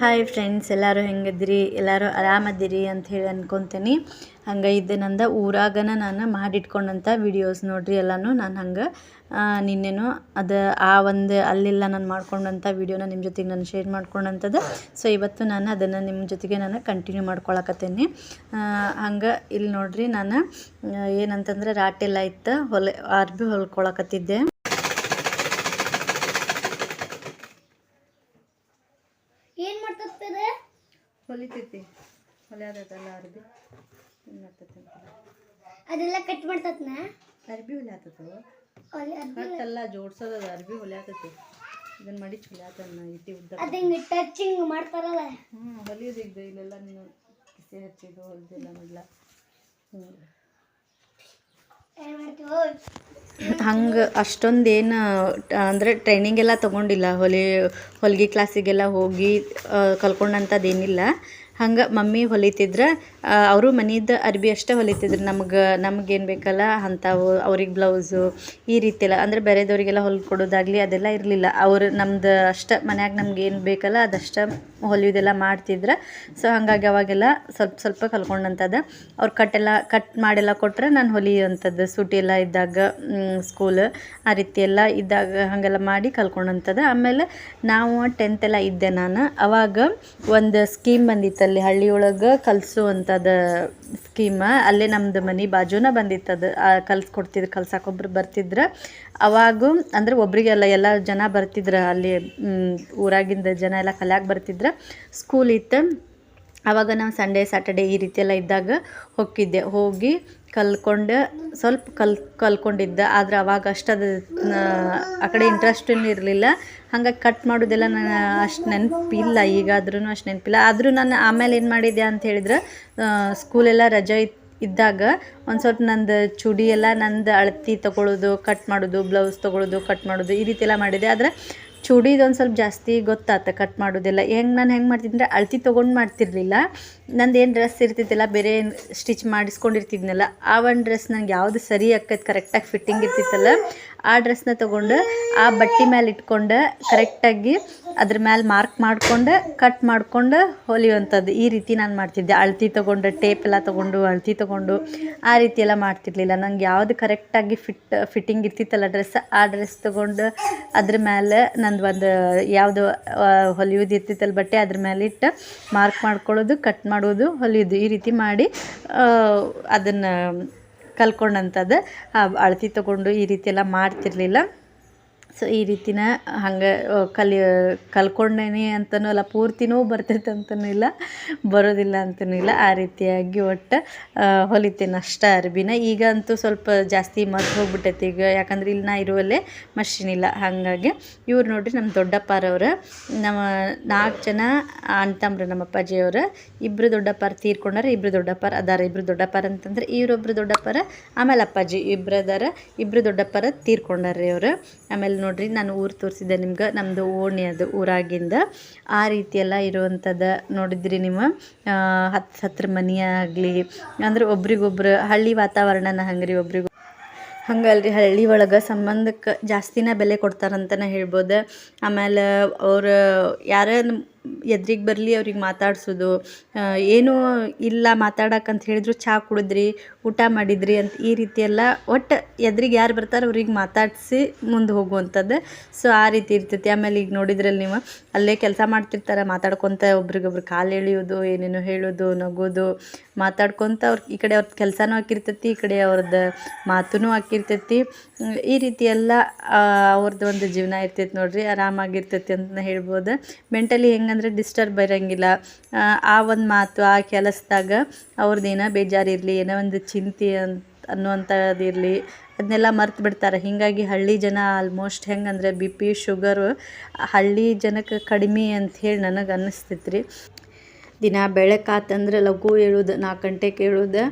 Hi friends ಎಲ್ಲರೂ ಹೆಂಗಿದ್ರಿ? ಎಲ್ಲರೂ ಆರಾಮದಿರಿ ಅಂತ ಹೇಳಿ ಅನ್ಕೊತೀನಿ. ಹಂಗೆ ಇದ್ದೆ ನಂದು ಊರಾಗನ ನಾನು ಮಾಡಿಟ್ಕೊಂಡಂಥ ವಿಡಿಯೋಸ್ ನೋಡ್ರಿ ಎಲ್ಲನೂ. ನಾನು ಹಂಗೆ ನಿನ್ನೆನೂ ಅದು ಆ ಒಂದು ಅಲ್ಲೆಲ್ಲ ನಾನು ಮಾಡ್ಕೊಂಡಂಥ ವಿಡಿಯೋನ ನಿಮ್ಮ ಜೊತೆಗೆ ನಾನು ಶೇರ್ ಮಾಡ್ಕೊಂಡಂಥದ್ದು ಸೊ ಇವತ್ತು ನಾನು ಅದನ್ನು ನಿಮ್ಮ ಜೊತೆಗೆ ನಾನು ಕಂಟಿನ್ಯೂ ಮಾಡ್ಕೊಳಕತ್ತೀನಿ. ಹಂಗೆ ಇಲ್ಲಿ ನೋಡ್ರಿ ನಾನು ಏನಂತಂದ್ರೆ ರಾಟೆಲ್ಲ ಇತ್ತು ಹೊಲೆ, ಅರ್ಬಿ ಹೊಲ್ಕೊಳಕತ್ತಿದ್ದೆ. ಹೊಲೆ ಆದಲ್ಲ ಅರ್ಬಿ ಅದೆಲ್ಲ ಕಟ್ ಮಾಡ್ತತ್ನ? ಅರ್ಬಿ ಹೊಲೆ ಆತದ. ಅಲ್ಲಿ ಅದ್- ಅರ್ಬಿ ಹೊಲಿಯಾತತಿ ಇದನ್ನ ಮಾಡಿ ಚೊಲೆ ಆತನ್ನ ಇಟ್ಟಿ ಉದ್ದ ಅದು ಹಿಂಗ್ ಟಚಿಂಗ್ ಮಾಡ್ತಾರಲ್ಲ. ಹ್ಞೂ ಇದ್ದ ಇಲ್ಲೆಲ್ಲ ನೀನು ಕಿಸೆ ಹಚ್ಚಿದ್ದು ಹೊಲ್ದಿಲ್ಲ ಮೊದಲ ಹಂಗೆ ಅಷ್ಟೊಂದೇನು ಅಂದರೆ ಟ್ರೈನಿಂಗ್ ಎಲ್ಲ ತೊಗೊಂಡಿಲ್ಲ. ಹೊಲಿ ಹೊಲಿಗೆ ಕ್ಲಾಸಿಗೆಲ್ಲ ಹೋಗಿ ಕಲ್ಕೊಂಡಂಥದ್ದೇನಿಲ್ಲ ಹಂಗೆ ಮಮ್ಮಿ ಹೊಲಿತಿದ್ರು ಅವರು ಮನಿದ ಅರ್ಬಿ ಅಷ್ಟೇ ಹೊಲಿತಿದ್ರು. ನಮ್ಗೆ, ನಮಗೇನು ಬೇಕಲ್ಲ ಅಂಥವು ಅವ್ರಿಗೆ ಬ್ಲೌಸು ಈ ರೀತಿ ಎಲ್ಲ ಅಂದರೆ ಬೇರೆದವ್ರಿಗೆಲ್ಲ ಹೊಲ್ಕೊಡೋದಾಗಲಿ ಅದೆಲ್ಲ ಇರಲಿಲ್ಲ. ಅವ್ರು ನಮ್ದು ಅಷ್ಟೇ, ಮನ್ಯಾಗ ನಮ್ಗೆ ಬೇಕಲ್ಲ ಅದಷ್ಟೇ ಹೊಲಿಯೋದೆಲ್ಲ ಮಾಡ್ತಿದ್ರು. ಸೊ ಹಾಗಾಗಿ ಅವಾಗೆಲ್ಲ ಸ್ವಲ್ಪ ಸ್ವಲ್ಪ ಕಲ್ಕೊಂಡಂಥದ್ದು ಅವ್ರು ಕಟ್ಟೆಲ್ಲ, ಕಟ್ ಮಾಡೆಲ್ಲ ಕೊಟ್ಟರೆ ನಾನು ಹೊಲಿಯುವಂಥದ್ದು ಸೂಟಿ ಎಲ್ಲ ಇದ್ದಾಗ ಸ್ಕೂಲ್ ಆ ರೀತಿ ಎಲ್ಲ ಇದ್ದಾಗ ಹಾಗೆಲ್ಲ ಮಾಡಿ ಕಲ್ಕೊಂಡಂಥದ್ದು ಆಮೇಲೆ ನಾವು ಟೆಂತ್ ಎಲ್ಲ ಇದ್ದೆ ನಾನು. ಅವಾಗ ಒಂದು ಸ್ಕೀಮ್ ಬಂದಿತ್ತು ಅಲ್ಲಿ ಹಳ್ಳಿಯೊಳಗೆ ಕಲಿಸುವಂಥದ್ದು ಸ್ಕೀಮ ಅಲ್ಲೇ ನಮ್ಮದು ಮನೆ ಬಾಜುನ ಬಂದಿತ್ತದು. ಕಲ್ಸ್ಕೊಡ್ತಿದ್ರು ಕಲ್ಸಕ್ಕೊಬ್ರು ಬರ್ತಿದ್ರು. ಅವಾಗ ಅಂದರೆ ಒಬ್ರಿಗೆಲ್ಲ ಎಲ್ಲ ಜನ ಬರ್ತಿದ್ರು ಅಲ್ಲಿ ಊರಾಗಿಂದ ಜನ ಎಲ್ಲ ಕಲ್ಯಾಕೆ ಬರ್ತಿದ್ರು. ಸ್ಕೂಲ್ ಇತ್ತು. ಆವಾಗ ನಾವು ಸಂಡೇ ಸ್ಯಾಟರ್ಡೇ ಈ ರೀತಿ ಎಲ್ಲ ಇದ್ದಾಗ ಹೋಗಿದ್ದೆ ಹೋಗಿ ಕಲ್ಕೊಂಡು ಸ್ವಲ್ಪ ಕಲ್, ಕಲ್ಕೊಂಡಿದ್ದೆ. ಆದ್ರೆ ಅವಾಗ ಅಷ್ಟು ಅದು ಆ ಕಡೆ ಇಂಟ್ರೆಸ್ಟೂ ಇರಲಿಲ್ಲ. ಹಂಗಾಗಿ ಕಟ್ ಮಾಡೋದೆಲ್ಲ ನಾನು ಅಷ್ಟು ನೆನಪಿಲ್ಲ. ಈಗಾದ್ರೂ ಅಷ್ಟು ನೆನಪಿಲ್ಲ. ಆದರೂ ನಾನು ಆಮೇಲೆ ಏನು ಮಾಡಿದ್ದೆ ಅಂತ ಹೇಳಿದ್ರೆ ಸ್ಕೂಲೆಲ್ಲ ರಜೆ ಇದ್ದಾಗ ಒಂದು ಸ್ವಲ್ಪ ನಂದು ಚೂಡಿ ಎಲ್ಲ ನಂದು ಅಳತಿ ತೊಗೊಳ್ಳೋದು ಕಟ್ ಮಾಡೋದು ಬ್ಲೌಸ್ ತೊಗೊಳೋದು ಕಟ್ ಮಾಡೋದು ಈ ರೀತಿ ಎಲ್ಲ ಮಾಡಿದೆ. ಆದರೆ ಚೂಡಿದು ಒಂದು ಸ್ವಲ್ಪ ಜಾಸ್ತಿ ಗೊತ್ತಾತ ಕಟ್ ಮಾಡೋದೆಲ್ಲ. ಹೆಂಗೆ ನಾನು ಹೆಂಗೆ ಮಾಡ್ತಿದ್ದೆ ಅಳ್ತಿ ತೊಗೊಂಡು ಮಾಡ್ತಿರ್ಲಿಲ್ಲ. ನಂದು ಏನು ಡ್ರೆಸ್ ಇರ್ತಿದ್ದಿಲ್ಲ, ಬೇರೆ ಸ್ಟಿಚ್ ಮಾಡಿಸ್ಕೊಂಡಿರ್ತಿದ್ನಲ್ಲ, ಆ ಒಂದು ಡ್ರೆಸ್ ನಂಗೆ ಯಾವುದು ಸರಿ ಆಕೈತೆ ಕರೆಕ್ಟಾಗಿ ಫಿಟ್ಟಿಂಗ್ ಇರ್ತಿತ್ತಲ್ಲ ಆ ಡ್ರೆಸ್ನ ತೊಗೊಂಡು ಆ ಬಟ್ಟೆ ಮೇಲೆ ಇಟ್ಕೊಂಡು ಕರೆಕ್ಟಾಗಿ ಅದ್ರ ಮೇಲೆ ಮಾರ್ಕ್ ಮಾಡ್ಕೊಂಡು ಕಟ್ ಮಾಡ್ಕೊಂಡು ಹೊಲಿಯುವಂಥದ್ದು. ಈ ರೀತಿ ನಾನು ಮಾಡ್ತಿದ್ದೆ. ಅಳ್ತಿ ತೊಗೊಂಡು ಟೇಪ್ ಎಲ್ಲ ತೊಗೊಂಡು, ಅಳ್ತಿ ತೊಗೊಂಡು ಆ ರೀತಿ ಎಲ್ಲ ಮಾಡ್ತಿರ್ಲಿಲ್ಲ. ನಂಗೆ ಯಾವುದು ಕರೆಕ್ಟಾಗಿ ಫಿಟ್ ಫಿಟ್ಟಿಂಗ್ ಇರ್ತಿತ್ತಲ್ಲ ಡ್ರೆಸ್ ಆ ಡ್ರೆಸ್ ತೊಗೊಂಡು ಅದ್ರ ಮೇಲೆ ನಂದು ಒಂದು ಯಾವುದು ಹೊಲಿಯೋದು ಇರ್ತಿತ್ತಲ್ಲ ಬಟ್ಟೆ, ಅದ್ರ ಮೇಲೆ ಇಟ್ಟು ಮಾರ್ಕ್ ಮಾಡ್ಕೊಳ್ಳೋದು ಕಟ್ ಮಾಡೋದು, ಹೊಲಿಯೋದು. ಈ ರೀತಿ ಮಾಡಿ ಅದನ್ನು ಕಲ್ಕೊಂಡಂಥದ್ದು ಅಳತಿ ತೊಗೊಂಡು ಈ ರೀತಿ ಎಲ್ಲ ಮಾಡ್ತಿರ್ಲಿಲ್ಲ. ಸೊ ಈ ರೀತಿನ ಹಂಗೆ ಕಲಿ, ಕಲ್ಕೊಂಡೇನಿ ಅಂತನೂ ಅಲ್ಲ, ಪೂರ್ತಿನೂ ಬರ್ತೈತೆ ಅಂತನೂ ಇಲ್ಲ, ಬರೋದಿಲ್ಲ ಅಂತನೂ ಇಲ್ಲ. ಆ ರೀತಿಯಾಗಿ ಒಟ್ಟು ಹೊಲಿತೇನೆ ಅಷ್ಟೇ ಅರ್ಬಿನ. ಈಗ ಅಂತೂ ಸ್ವಲ್ಪ ಜಾಸ್ತಿ ಮರ್ತು ಹೋಗ್ಬಿಟ್ಟೈತಿ ಈಗ. ಯಾಕಂದ್ರೆ ಇಲ್ಲಿ ನಾ ಇರುವಲ್ಲೇ ಮಷಿನ್ ಇಲ್ಲ. ಹಾಗಾಗಿ ಇವ್ರು ನೋಡಿರಿ ನಮ್ಮ ದೊಡ್ಡಪ್ಪಾರವ್ರು ನಮ್ಮ ನಾಲ್ಕು ಜನ ಅಣ್ತಮ್ರು ನಮ್ಮ ಅಪ್ಪಾಜಿಯವರು ಇಬ್ಬರು ದೊಡ್ಡಪ್ಪಾರ ತೀರ್ಕೊಂಡಾರ ಇಬ್ಬರು ದೊಡ್ಡಪ್ಪಾರ ಅದಾರ. ಇಬ್ಬರು ದೊಡ್ಡಪ್ಪಾರ ಅಂತಂದ್ರೆ ಇವರೊಬ್ಬರು ದೊಡ್ಡಪ್ಪರ, ಆಮೇಲೆ ಅಪ್ಪಾಜಿ ಇಬ್ರು ಅದಾರ ಇಬ್ಬರು ದೊಡ್ಡಪ್ಪರ ತೀರ್ಕೊಂಡಾರ್ರಿ ಅವರು. ಆಮೇಲೆ ನೋಡ್ರಿ, ನಾನು ಊರು ತೋರಿಸಿದ್ದೆ ನಿಮ್ಗೆ. ನಮ್ಮದು ಓಣಿ ಅದು ಊರಾಗಿಂದ. ಆ ರೀತಿಯೆಲ್ಲ ಇರುವಂಥದ್ದು ನೋಡಿದ್ರಿ ನೀವು ಹತ್ತು ಹತ್ರ ಮನೆ ಆಗಲಿ, ಅಂದ್ರೆ ಒಬ್ರಿಗೊಬ್ರು ಹಳ್ಳಿ ವಾತಾವರಣನ ಹಂಗ್ರಿ ಒಬ್ರಿಗೊಬ್ರು ಹಂಗಲ್ರಿ, ಹಳ್ಳಿ ಒಳಗೆ ಸಂಬಂಧಕ್ಕೆ ಜಾಸ್ತಿನ ಬೆಲೆ ಕೊಡ್ತಾರಂತನೇ ಹೇಳ್ಬೋದು. ಆಮೇಲೆ ಅವ್ರು ಯಾರೇ ಎದ್ರಿಗೆ ಬರಲಿ, ಅವ್ರಿಗೆ ಮಾತಾಡಿಸೋದು. ಏನೂ ಇಲ್ಲ ಮಾತಾಡಕ್ಕಂತ ಹೇಳಿದ್ರು ಚಹಾ ಕುಡಿದ್ರಿ, ಊಟ ಮಾಡಿದ್ರಿ ಅಂತ ಈ ರೀತಿ ಎಲ್ಲ ಒಟ್ಟು ಎದ್ರಿಗೆ ಯಾರು ಬರ್ತಾರೆ ಅವ್ರಿಗೆ ಮಾತಾಡಿಸಿ ಮುಂದೆ ಹೋಗುವಂಥದ್ದು. ಸೊ ಆ ರೀತಿ ಇರ್ತೈತಿ. ಆಮೇಲೆ ಈಗ ನೋಡಿದ್ರಲ್ಲಿ ನೀವು, ಅಲ್ಲೇ ಕೆಲಸ ಮಾಡ್ತಿರ್ತಾರೆ, ಮಾತಾಡ್ಕೊತ ಒಬ್ರಿಗೊಬ್ರು ಕಾಲು ಎಳೆಯೋದು, ಏನೇನೋ ಹೇಳೋದು, ನಗೋದು ಮಾತಾಡ್ಕೊತ ಅವ್ರ ಈ ಕಡೆ ಅವ್ರದ್ದು ಕೆಲಸನೂ ಆಕಿರ್ತೈತಿ ಈ ಕಡೆ ಅವ್ರದ್ದು ಮಾತೂ ಆಕಿರ್ತೈತಿ ಈ ರೀತಿ ಎಲ್ಲ ಅವ್ರದ್ದು ಒಂದು ಜೀವನ ಇರ್ತೈತಿ ನೋಡ್ರಿ ಆರಾಮಾಗಿರ್ತೈತಿ ಅಂತ ಹೇಳ್ಬೋದು. ಮೆಂಟಲಿ ಹೆಂಗಂದ್ರೆ ಡಿಸ್ಟರ್ಬ್ ಇರೋಂಗಿಲ್ಲ. ಆ, ಒಂದು ಮಾತು ಆ ಕೆಲಸದಾಗ ಅವ್ರದ್ದು ಏನೋ ಬೇಜಾರಿರಲಿ ಏನೋ ಒಂದು ಚಿಂತೆ ಅಂತ ಅನ್ನುವಂಥದ್ದು ಇರಲಿ ಅದನ್ನೆಲ್ಲ ಮರ್ತು ಬಿಡ್ತಾರೆ. ಹೀಗಾಗಿ ಹಳ್ಳಿ ಜನ ಆಲ್ಮೋಸ್ಟ್ ಹೆಂಗಂದ್ರೆ ಬಿ ಪಿ ಶುಗರು ಹಳ್ಳಿ ಜನಕ್ಕೆ ಕಡಿಮೆ ಅಂತ ಹೇಳಿ ನನಗೆ ಅನ್ನಿಸ್ತೈತೆ ರೀ ದಿನ ಬೆಳಕಾತಂದ್ರೆ ಲಘು ಏಳೋದು ನಾಲ್ಕು ಗಂಟೆಗೆ ಏಳೋದು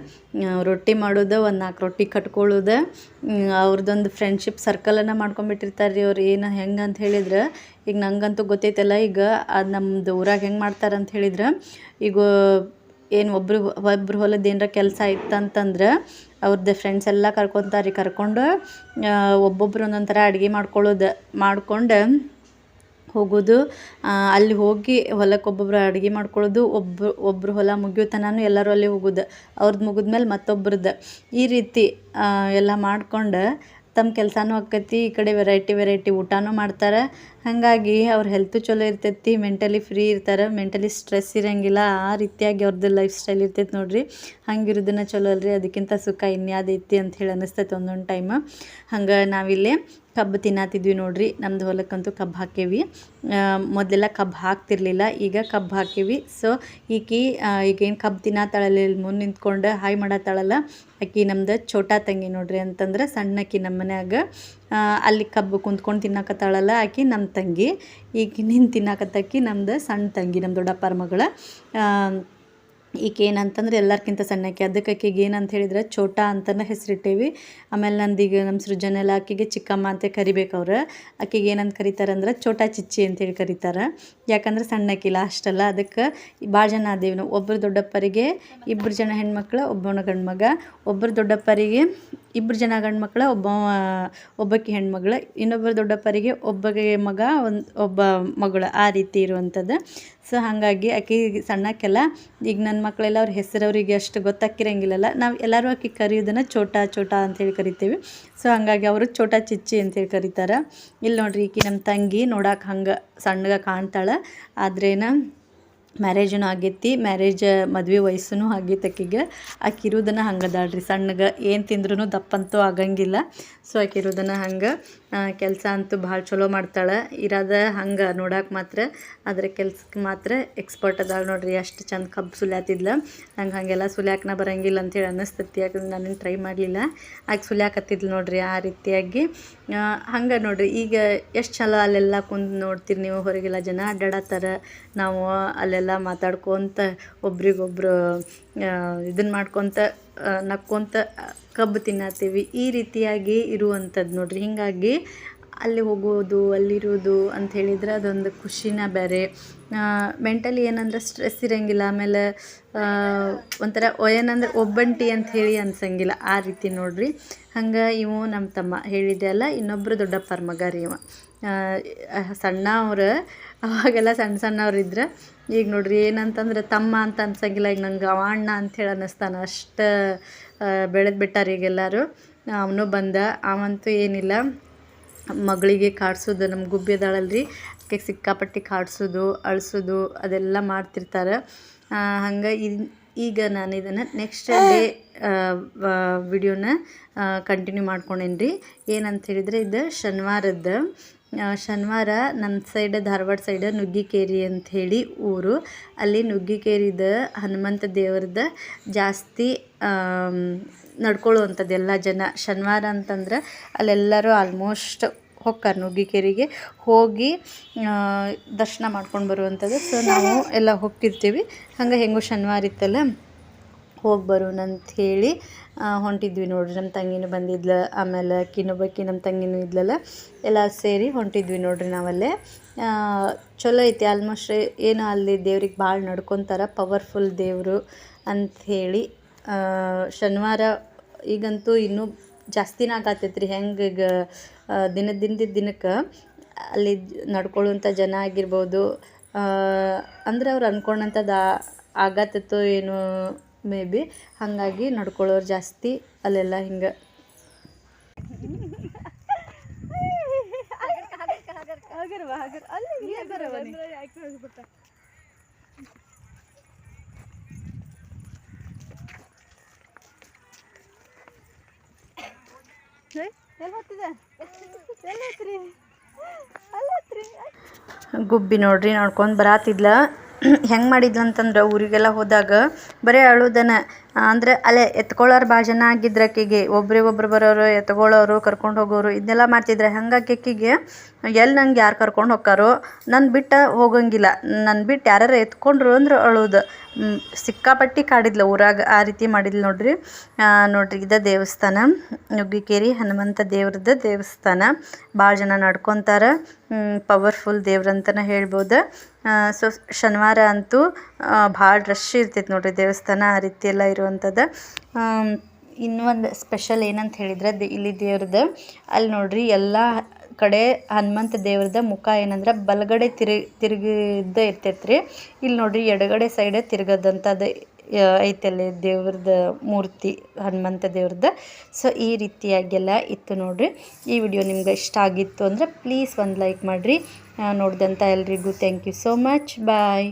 ರೊಟ್ಟಿ ಮಾಡೋದು, ಒಂದು ನಾಲ್ಕು ರೊಟ್ಟಿ ಕಟ್ಕೊಳ್ಳೋದು. ಅವ್ರದ್ದೊಂದು ಫ್ರೆಂಡ್ಶಿಪ್ ಸರ್ಕಲನ್ನು ಮಾಡ್ಕೊಂಬಿಟ್ಟಿರ್ತಾರೆ ರೀ ಅವ್ರು, ಏನು ಹೆಂಗೆ ಅಂತ ಹೇಳಿದ್ರೆ, ಈಗ ನಂಗಂತೂ ಗೊತ್ತೈತಲ್ಲ ಈಗ, ಅದು ನಮ್ಮದು ಊರಾಗ ಹೆಂಗೆ ಮಾಡ್ತಾರೆ ಅಂತ ಹೇಳಿದ್ರೆ, ಈಗ ಏನು ಒಬ್ರು ಒಬ್ರು ಹೊಲದ ಏನರ ಕೆಲಸ ಇತ್ತಂತಂದ್ರೆ ಅವ್ರದ್ದು ಫ್ರೆಂಡ್ಸ್ ಎಲ್ಲ ಕರ್ಕೊತಾರೆ ರೀ ಕರ್ಕೊಂಡು ಒಬ್ಬೊಬ್ರು ಒಂದೊಂದು ಥರ ಅಡುಗೆ ಮಾಡ್ಕೊಳ್ಳೋದು, ಮಾಡ್ಕೊಂಡು ಹೋಗೋದು. ಅಲ್ಲಿ ಹೋಗಿ ಹೊಲಕ್ಕೆ ಒಬ್ಬೊಬ್ರು ಅಡುಗೆ ಮಾಡ್ಕೊಳ್ಳೋದು, ಒಬ್ಬ, ಒಬ್ರು ಹೊಲ ಮುಗಿಯೋ ತನಕ ಎಲ್ಲರೂ ಅಲ್ಲಿ ಹೋಗೋದು. ಅವ್ರದ್ದು ಮುಗಿದ್ಮೇಲೆ ಮತ್ತೊಬ್ರದ್ದು ಈ ರೀತಿ ಎಲ್ಲ ಮಾಡ್ಕೊಂಡು ತಮ್ಮ ಕೆಲಸನೂ ಆಕ್ಕೈತಿ ಈ ಕಡೆ ವೆರೈಟಿ ವೆರೈಟಿ ಊಟನೂ ಮಾಡ್ತಾರೆ. ಹಾಗಾಗಿ ಅವ್ರ ಹೆಲ್ತು ಚಲೋ ಇರ್ತೈತಿ ಮೆಂಟಲಿ ಫ್ರೀ ಇರ್ತಾರೆ ಮೆಂಟಲಿ ಸ್ಟ್ರೆಸ್ ಇರೋಂಗಿಲ್ಲ, ಆ ರೀತಿಯಾಗಿ ಅವ್ರದ್ದು ಲೈಫ್ ಸ್ಟೈಲ್ ಇರ್ತೈತೆ ನೋಡ್ರಿ. ಹಂಗಿರೋದನ್ನ ಚಲೋ ಅಲ್ರಿ, ಅದಕ್ಕಿಂತ ಸುಖ ಇನ್ಯಾದೈತಿ ಅಂತ ಹೇಳಿ ಅನ್ನಿಸ್ತೈತೆ ಒಂದೊಂದು ಟೈಮ್ ಹಂಗೆ ನಾವಿಲ್ಲಿ ಕಬ್ಬು ತಿನ್ನತ್ತಿದ್ವಿ ನೋಡ್ರಿ, ನಮ್ದು ಹೊಲಕ್ಕಂತೂ ಕಬ್ಬು ಹಾಕೇವಿ. ಮೊದಲೆಲ್ಲ ಕಬ್ಬು ಹಾಕ್ತಿರ್ಲಿಲ್ಲ, ಈಗ ಕಬ್ಬು ಹಾಕೀವಿ. ಸೊ ಈಕಿ ಈಗೇನು ಕಬ್ಬು ತಿನ್ನತ್ತಾಳಲ್ಲ ಮುಂದೆ ನಿಂತ್ಕೊಂಡು ಹಾಯ್ ಮಾಡತ್ತಾಳಲ್ಲ ಆಕಿ ನಮ್ದು ಛೋಟಾ ತಂಗಿ ನೋಡ್ರಿ ಅಂತಂದ್ರೆ ಸಣ್ಣಕ್ಕಿ ನಮ್ಮ ಮನ್ಯಾಗ. ಅಲ್ಲಿ ಕಬ್ಬು ಕುಂತ್ಕೊಂಡು ತಿನ್ನಕತ್ತಾಳಲ್ಲ, ಆಕಿ ನಮ್ಮ ತಂಗಿ. ಈಕಿ ನಿಂತು ತಿನ್ನಕತ್ತಾಕಿ ನಮ್ದು ಸಣ್ಣ ತಂಗಿ ನಮ್ಮ ದೊಡ್ಡಪ್ಪರ ಮಗಳ. ಈಕೆ ಏನಂತಂದ್ರೆ ಎಲ್ಲರ್ಕಿಂತ ಸಣ್ಣಕ್ಕೆ ಅದಕ್ಕೆ ಆಕೆಗೆ ಏನಂತ ಹೇಳಿದ್ರೆ ಛೋಟಾ ಅಂತಲೇ ಹೆಸರಿಟ್ಟೇವಿ. ಆಮೇಲೆ ನಂದೀಗ ನಮ್ಮ ಸೃಜನೆಲ್ಲ ಆಕೆಗೆ ಚಿಕ್ಕಮ್ಮ ಅಂತ ಕರಿಬೇಕು ಅವ್ರು ಆಕೆಗೆ ಏನಂತ ಕರೀತಾರೆ ಅಂದ್ರೆ ಛೋಟಾ ಚಿಚ್ಚಿ ಅಂತೇಳಿ ಕರೀತಾರೆ. ಯಾಕಂದ್ರೆ ಸಣ್ಣಕ್ಕಿ ಆಕಿಲ್ಲ ಅಷ್ಟಲ್ಲ ಅದಕ್ಕೆ ಭಾಳ ಜನ ಅದೇವಿ ನಾವು. ಒಬ್ಬರು ದೊಡ್ಡಪ್ಪರಿಗೆ ಇಬ್ಬರು ಜನ ಹೆಣ್ಮಕ್ಳು, ಒಬ್ಬನ ಗಂಡು ಮಗ ಒಬ್ಬರು ದೊಡ್ಡಪ್ಪರಿಗೆ ಇಬ್ಬರು ಜನ ಗಂಡು ಮಕ್ಕಳ ಒಬ್ಬ, ಒಬ್ಬಾಕಿ ಹೆಣ್ಮಗಳು ಇನ್ನೊಬ್ಬರು ದೊಡ್ಡಪ್ಪರಿಗೆ ಒಬ್ಬಗೆ ಮಗ, ಒಂದು, ಒಬ್ಬ ಮಗಳು ಆ ರೀತಿ ಇರುವಂಥದ್ದು ಸೊ ಹಾಗಾಗಿ ಆಕೆ ಸಣ್ಣಕ್ಕೆಲ್ಲ ಈಗ ನನ್ನ ಮಕ್ಕಳೆಲ್ಲ ಅವ್ರ ಹೆಸರು ಅವರಿಗೆ ಅಷ್ಟು ಗೊತ್ತಾಕಿರಂಗಿಲ್ಲಲ್ಲ. ನಾವು ಎಲ್ಲರೂ ಆಕೆ ಕರೆಯೋದನ್ನು ಚೋಟಾ ಚೋಟಾ ಅಂತೇಳಿ ಕರಿತೀವಿ. ಸೊ ಹಾಗಾಗಿ ಅವರು ಚೋಟಾ ಚಿಚ್ಚಿ ಅಂತೇಳಿ ಕರೀತಾರೆ. ಇಲ್ಲಿ ನೋಡ್ರಿ ಈಕೆ ನಮ್ಮ ತಂಗಿ ನೋಡಕ್ಕೆ ಹಂಗೆ ಸಣ್ಣಗೆ ಕಾಣ್ತಾಳೆ. ಆದ್ರೇನ ಮ್ಯಾರೇಜೂ ಆಗೈತಿ ಮ್ಯಾರೇಜ್, ಮದುವೆ ವಯಸ್ಸೂ ಆಗೈತೆ ಆಕಿಗೆ ಆಕೆ ಇರೋದನ್ನು ಹಂಗೆ ಸಣ್ಣಗೆ ಏನು ತಿಂದ್ರೂ ದಪ್ಪಂತೂ ಆಗಂಗಿಲ್ಲ. ಸೊ ಆಕೆ ಇರೋದನ್ನು ಹಂಗೆ ಕೆಲಸ ಅಂತೂ ಭಾಳ ಚಲೋ ಮಾಡ್ತಾಳೆ. ಇರೋದ ಹಂಗೆ ನೋಡಕ್ಕೆ ಮಾತ್ರ ಅದರ ಕೆಲ್ಸಕ್ಕೆ ಮಾತ್ರ ಎಕ್ಸ್ಪರ್ಟ್ ಅದಾಳ ನೋಡ್ರಿ, ಅಷ್ಟು ಚಂದ ಕಬ್ಬು ಸುಲ್ಯಾತಿದ್ಲ. ನಂಗೆ ಹಾಗೆಲ್ಲ ಸುಲ್ಯಾಕನ ಬರಂಗಿಲ್ಲ ಅಂತೇಳಿ ಅನ್ನಿಸ್ತತಿ, ಯಾಕಂದ್ರೆ ನಾನು ಟ್ರೈ ಮಾಡಲಿಲ್ಲ. ಆಕೆ ಸುಲ್ಯಾಕತ್ತಿದ್ಲು ನೋಡ್ರಿ ಆ ರೀತಿಯಾಗಿ. ಹಂಗೆ ನೋಡ್ರಿ, ಈಗ ಎಷ್ಟು ಚಲೋ ಅಲ್ಲೆಲ್ಲ ಕುಂದು ನೋಡ್ತೀರಿ ನೀವು ಹೊರಗೆಲ್ಲ ಜನ ಅಡ್ಡಾಡತ್ತಾರ ನಾವು ಅಲ್ಲೆಲ್ಲ ಮಾತಾಡ್ಕೊತ ಒಬ್ರಿಗೊಬ್ರು ಇದನ್ನು ಮಾಡ್ಕೊತ ನಕ್ಕೊಂತ ಕಬ್ಬು ತಿನ್ನತ್ತೀವಿ. ಈ ರೀತಿಯಾಗಿ ಇರುವಂಥದ್ದು ನೋಡ್ರಿ. ಹೀಗಾಗಿ ಅಲ್ಲಿ ಹೋಗೋದು, ಅಲ್ಲಿರೋದು ಅಂತ ಹೇಳಿದ್ರೆ ಅದೊಂದು ಖುಷಿನ ಬೇರೆ ಮೆಂಟಲಿ ಏನಂದ್ರೆ ಸ್ಟ್ರೆಸ್ ಇರೋಂಗಿಲ್ಲ, ಆಮೇಲೆ ಒಂಥರ ಏನಂದ್ರೆ ಒಬ್ಬಂಟಿ ಅಂತ ಹೇಳಿ ಅನ್ಸಂಗಿಲ್ಲ ಆ ರೀತಿ ನೋಡ್ರಿ. ಹಂಗೆ ಇವು ನಮ್ಮ ತಮ್ಮ ಹೇಳಿದೆ ಅಲ್ಲ ಇನ್ನೊಬ್ಬರು ದೊಡ್ಡಪ್ಪರ ಮಗ ಇವ. ಸಣ್ಣವ್ರು ಅವಾಗೆಲ್ಲ ಸಣ್ಣ ಸಣ್ಣವ್ರು ಇದ್ರೆ ಈಗ ನೋಡ್ರಿ ಏನಂತಂದ್ರೆ ತಮ್ಮ ಅಂತ ಅನ್ಸಂಗಿಲ್ಲ. ಈಗ ನಂಗೆ ಅವ ಅಣ್ಣ ಅಂಥೇಳಿ ಅನ್ನಿಸ್ತಾನೆ. ಅಷ್ಟು ಬೆಳೆದು ಬಿಟ್ಟಾರ ಈಗ ಎಲ್ಲರೂ. ಅವನು ಬಂದ. ಅವಂತೂ ಏನಿಲ್ಲ. ಮಗಳಿಗೆ ಕಾಡ್ಸೋದು ನಮ್ಮ ಗುಬ್ಬಿ ಆಕೆಗೆ ಸಿಕ್ಕಾಪಟ್ಟಿ ಕಾಡ್ಸೋದು, ಅಳಿಸೋದು, ಅದೆಲ್ಲ ಮಾಡ್ತಿರ್ತಾರೆ. ಹಂಗೆ ಈಗ ನಾನು ಇದನ್ನು ನೆಕ್ಸ್ಟ್ ಡೇ ವಿಡಿಯೋನ ಕಂಟಿನ್ಯೂ ಮಾಡ್ಕೊಂಡೇನಿ ಏನಂತ ಹೇಳಿದರೆ ಇದು ಶನಿವಾರದ್ದು. ಶನಿವಾರ ನಮ್ಮ ಸೈಡ್ ಧಾರವಾಡ ಸೈಡ್ ನುಗ್ಗಿಕೇರಿ ಅಂತ ಹೇಳಿ ಊರು. ಅಲ್ಲಿ ನುಗ್ಗಿಕೇರಿದ ಹನುಮಂತ ದೇವ್ರದ್ದು ಜಾಸ್ತಿ ನಡ್ಕೊಳ್ಳುವಂಥದ್ದು ಎಲ್ಲ ಜನ. ಶನಿವಾರ ಅಂತಂದ್ರೆ ಅಲ್ಲೆಲ್ಲರೂ ಆಲ್ಮೋಸ್ಟ್ ಹೋಗ್ತಾರೆ ನುಗ್ಗಿಕೇರಿಗೆ. ಹೋಗಿ ದರ್ಶನ ಮಾಡ್ಕೊಂಡು ಬರುವಂಥದ್ದು. ಸೊ ನಾವು ಎಲ್ಲ ಹೋಗ್ತಿರ್ತೀವಿ. ಹಂಗೆ ಹೆಂಗೋ ಶನಿವಾರ ಇತ್ತಲ್ಲ. ಹೋಗಿ ಬರೋಣ ಅಂತ ಹೇಳಿ ಹೊಂಟಿದ್ವಿ ನೋಡ್ರಿ. ನಮ್ಮ ತಂಗಿನೂ ಬಂದಿದ್ಲು ಆಮೇಲೆ ಕಿನ್ನೊಬ್ಬಕ್ಕಿ ನಮ್ಮ ತಂಗಿನೂ ಇದ್ಲಲ್ಲ ಎಲ್ಲ ಸೇರಿ ಹೊಂಟಿದ್ವಿ ನೋಡ್ರಿ ನಾವಲ್ಲೇ. ಚಲೋ ಐತಿ. ಆಲ್ಮೋಸ್ಟ್ ಏನು ಅಲ್ಲಿ ದೇವ್ರಿಗೆ ಭಾಳ ನಡ್ಕೊತಾರೆ ಪವರ್ಫುಲ್ ದೇವರು ಅಂಥೇಳಿ. ಶನಿವಾರ ಈಗಂತೂ ಇನ್ನೂ ಜಾಸ್ತಿನ ಆಗತ್ತೈತ್ರಿ ಹೆಂಗೆ ಈಗ ಆ, ದಿನ ದಿನದ ದಿನಕ್ಕೆ ಅಲ್ಲಿ ನಡ್ಕೊಳ್ಳುವಂಥ ಜನ ಆಗಿರ್ಬೋದು. ಅಂದ್ರೆ ಅವ್ರು ಅಂದ್ಕೊಂಡಂಥದ್ದು ಆಗತ್ತೋ ಏನೋ ಮೇ ಬಿ ಹಾಗಾಗಿ ನಡ್ಕೊಳ್ಳೋರು ಜಾಸ್ತಿ ಅಲ್ಲೆಲ್ಲ ಹಿಂಗೆ. ಗುಬ್ಬಿ ನೋಡ್ರಿ ನೋಡ್ಕೊಂಡು ಬರಾತಿದ್ಲ. ಹೆಂಗೆ ಮಾಡಿದ್ಲು ಅಂತಂದ್ರೆ ಊರಿಗೆಲ್ಲ ಹೋದಾಗ ಬರೀ ಅಳುದನ ಅಂದ್ರೆ ಅಲ್ಲೇ ಎತ್ಕೊಳ್ಳೋರು ಭಾಳ ಜನ ಆಗಿದ್ರು ಆಕೆಗೆ ಒಬ್ರಿಗೊಬ್ರು ಬರೋರು, ಎತ್ಕೊಳ್ಳೋರು, ಕರ್ಕೊಂಡು ಹೋಗೋರು, ಇದನ್ನೆಲ್ಲ ಮಾಡ್ತಿದ್ರೆ ಹಂಗಾಗಿ ಆಕೆಗೆ ಎಲ್ಲಿ ನಂಗೆ ಯಾರು ಕರ್ಕೊಂಡು ಹೋಗ್ತಾರೋ ನನ್ನ ಬಿಟ್ಟು ಹೋಗಂಗಿಲ್ಲ. ನನ್ನ ಬಿಟ್ಟು ಯಾರು ಎತ್ಕೊಂಡ್ರು ಅಂದ್ರೆ ಅಳೋದು. ಸಿಕ್ಕಾಪಟ್ಟಿ ಕಾಡಿದ್ಲು ಊರಾಗ, ಆ ರೀತಿ ಮಾಡಿದ್ಲು ನೋಡ್ರಿ. ನೋಡ್ರಿ ಇದ ದೇವಸ್ಥಾನ. ನುಗ್ಗಿಕೇರಿ ಹನುಮಂತ ದೇವ್ರದ್ದು ದೇವಸ್ಥಾನ. ಭಾಳ ಜನ ನಡ್ಕೊತಾರೆ. ಪವರ್ಫುಲ್ ದೇವ್ರಂತನೇ ಹೇಳ್ಬೋದು. ಸೊ ಶನಿವಾರ ಅಂತೂ ಭಾಳ ರಶ್ ಇರ್ತೈತೆ ನೋಡ್ರಿ ದೇವಸ್ಥಾನ, ಆ ರೀತಿ ಎಲ್ಲ ಇರುವಂಥದ್ದು ಇನ್ನೊಂದು ಸ್ಪೆಷಲ್ ಏನಂತ ಹೇಳಿದ್ರೆ ದೆ ಇಲ್ಲಿ ದೇವ್ರದ್ದು, ಅಲ್ಲಿ ನೋಡ್ರಿ ಎಲ್ಲ ಕಡೆ ಹನುಮಂತ ದೇವ್ರದ ಮುಖ ಏನಂದ್ರೆ ಬಲಗಡೆ ತಿರು ತಿರುಗಿದ್ದ ಇರ್ತೈತೆ ರೀ ಇಲ್ಲಿ ನೋಡ್ರಿ ಎಡಗಡೆ ಸೈಡ್ ತಿರ್ಗದಂಥದ್ದು ಐತಲ್ಲಿ ದೇವ್ರದ ಮೂರ್ತಿ, ಹನುಮಂತ ದೇವ್ರದ್ದು. ಸೊ ಈ ರೀತಿಯಾಗೆಲ್ಲ ಇತ್ತು ನೋಡ್ರಿ. ಈ ವಿಡಿಯೋ ನಿಮ್ಗೆ ಇಷ್ಟ ಆಗಿತ್ತು ಅಂದರೆ ಪ್ಲೀಸ್ ಒಂದು ಲೈಕ್ ಮಾಡಿರಿ. ನೋಡಿದಂಥ ಎಲ್ರಿಗೂ thank you so much bye